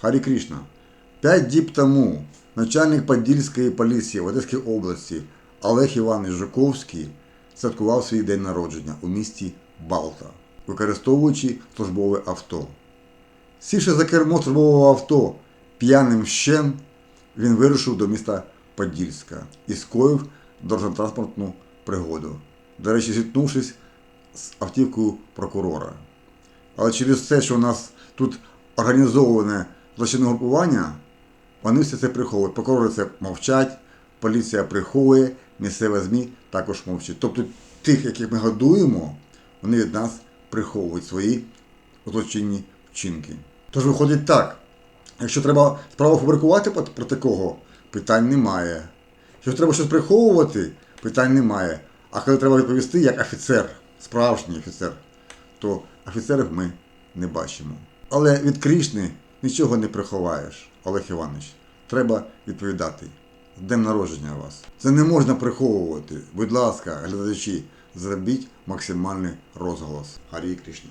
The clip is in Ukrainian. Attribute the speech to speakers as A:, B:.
A: Харі Крішна. П'ять діб тому начальник Подільської поліції в Одеській області Олег Іванович Жуковський святкував свій день народження у місті Балта, використовуючи службове авто. Сівши за кермо службового авто п'яним щем, він вирушив до міста Подільська і скоїв дорожньо-транспортну пригоду, до речі, зіткнувшись з автівкою прокурора. Але через те, що у нас тут організоване злочинне групування, вони все це приховують. Прокурори це мовчать, поліція приховує, місцеве ЗМІ також мовчать. Тобто тих, яких ми годуємо, вони від нас приховують свої злочинні вчинки. Тож виходить так, якщо треба справу фабрикувати проти проти кого, питань немає. Якщо треба щось приховувати, питань немає. А коли треба відповісти як офіцер, справжній офіцер, то офіцерів ми не бачимо. Але від Крішни нічого не приховаєш, Олег Іванович. Треба відповідати. Днем народження вас. Це не можна приховувати. Будь ласка, глядачі, зробіть максимальний розголос. Гарі Крішна.